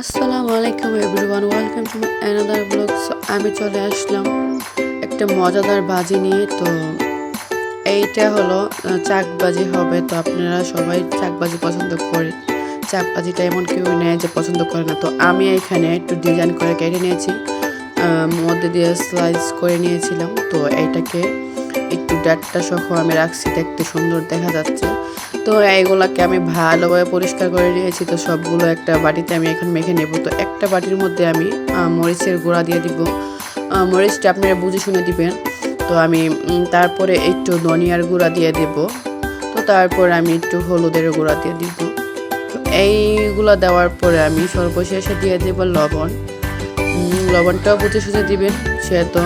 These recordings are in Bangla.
আসসালামু আলাইকুম everyone, welcome to another blog আমি চলে আসলাম একটা মজাদার বাজি নিয়ে। তো এইটা হলো চাকবাজি হবে। তো আপনারা সবাই চাকবাজি পছন্দ করে, চাকবাজিটা এমন কেউ নেয় যে পছন্দ করে না। তো আমি এখানে একটু ডিজাইন করে কেটে নিয়েছি মধ্যে দিয়ে স্লাইস করে নিয়েছিলাম। তো এইটাকে একটু ডাটটা সহ আমি রাখছি, দেখতে সুন্দর দেখা যাচ্ছে। তো এইগুলাকে আমি ভালোভাবে পরিষ্কার করে নিয়েছি, তো সবগুলো একটা বাটিতে আমি এখন মেখে নেব। তো একটা বাটির মধ্যে আমি মরিচের গুঁড়া দিয়ে দিব। মরিচটা আপনারা বুঝে শুনে দিবেন। তো আমি তারপরে একটু ধনিয়ার গুঁড়া দিয়ে দেব। তো তারপর আমি একটু হলুদের গুঁড়া দিয়ে দিব। এইগুলো দেওয়ার পরে আমি সর্বশেষে দিয়ে দেব লবণ। লবণটাও বুঝে সুঝে দিবেন সে তো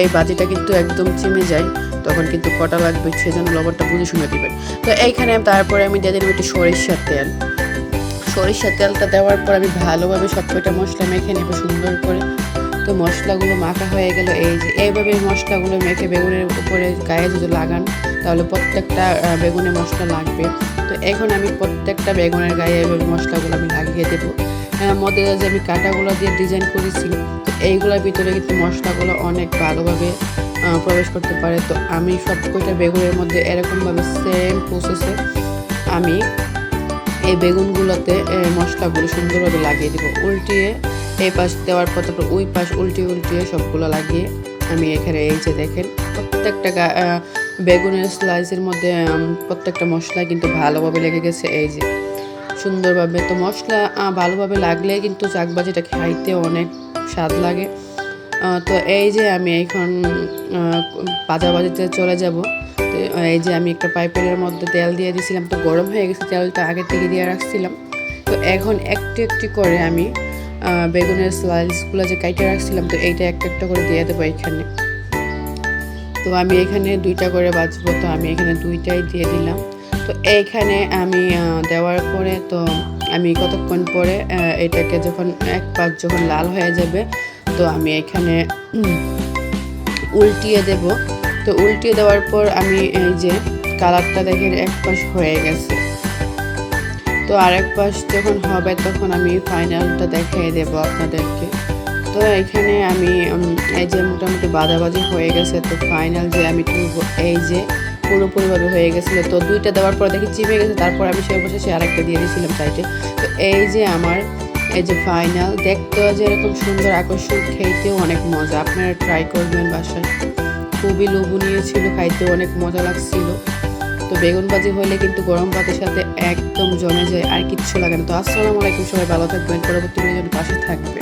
এই বাটিটা কিন্তু একদম চিমে যায়, তখন কিন্তু কটা লাগবে সেজন্য লবণটা বুঝে শুনে দিবেন। তো এইখানে তারপরে আমি দিয়ে দিলাম একটু সরিষার তেল। সরিষার তেলটা দেওয়ার পর আমি ভালোভাবে সব কয়টা মশলা মেখে নেব সুন্দর করে। তো মশলাগুলো মাখা হয়ে গেল, এই যে এইভাবে মশলাগুলো মেখে বেগুনের উপরে গায়ে যদি লাগান, তাহলে প্রত্যেকটা বেগুনে মশলা লাগবে। তো এখন আমি প্রত্যেকটা বেগুনের গায়ে এইভাবে মশলাগুলো আমি লাগিয়ে দেবো। মধ্যে যে আমি কাটাগুলো দিয়ে ডিজাইন করেছি, তো এইগুলোর ভিতরে কিন্তু মশলাগুলো অনেক ভালোভাবে প্রবেশ করতে পারে। তো আমি সব কয়টা বেগুনের মধ্যে এরকমভাবে সেম প্রসেসে আমি এই বেগুনগুলোতে মশলাগুলো সুন্দরভাবে লাগিয়ে দেবো। উল্টিয়ে এই পাশ দেওয়ার পর, তারপর ওই পাশ উল্টিয়ে উল্টিয়ে সবগুলো লাগিয়ে আমি এখানে এই যে দেখেন, প্রত্যেকটা বেগুনের স্লাইসের মধ্যে প্রত্যেকটা মশলা কিন্তু ভালোভাবে লেগে গেছে। এই যে সুন্দরভাবে। তো মশলা ভালোভাবে লাগলে কিন্তু চাকবাজিটা খাইতে অনেক স্বাদ লাগে। তো এই যে আমি এখন বাজাবাজিতে চলে যাব এই যে আমি একটা পাইপের মধ্যে তেল দিয়ে দিয়েছিলাম তো গরম হয়ে গেছে, তেলটা আগে থেকে দিয়ে রাখছিলাম। তো এখন একটু একটু করে আমি বেগুনের স্লাইসগুলো যে কাইটে রাখছিলাম, তো এইটা একটা একটা করে দিয়ে দেবো এখানে। তো আমি এখানে দুইটা করে বাঁচবো তো আমি এখানে দুইটাই দিয়ে দিলাম। তো এইখানে আমি দেওয়ার পরে তো আমি কতক্ষণ পরে এটাকে যখন এক পাশ যখন লাল হয়ে যাবে, তো আমি এখানে উল্টিয়ে দেব। তো উল্টিয়ে দেওয়ার পর আমি এই যে কালারটা দেখেন এক পাশ হয়ে গেছে। তো আরেক পাশ যখন হবে তখন আমি ফাইনালটা দেখিয়ে দেবো আপনাদেরকে। তো এখানে আমি এই যে মোটামুটি বাদাবাজি হয়ে গেছে, তো ফাইনাল যে আমি তুলবো, এই যে পুরোপুরিভাবে হয়ে গেছিল। তো দুইটা দেওয়ার পর দেখি চিপে গেছে, তারপর আমি সেই বসে সে আরেকটা দিয়ে দিয়েছিলাম সাইডে তো এই যে আমার, এই যে ফাইনাল দেখতেও যে এরকম সুন্দর আকর্ষণ, খেতেও অনেক মজা। আপনারা ট্রাই করবেন বাসায়। খুবই লোভনীয় ছিল খাইতে অনেক মজা লাগছিল। তো বেগুন ভাজি হলে কিন্তু গরম ভাতের সাথে একদম জমে যায়, আর কিচ্ছু লাগে না। তো আসসালামু আলাইকুম সবাই, ভালো থাকবেন। পরবর্তী পাশে থাকবে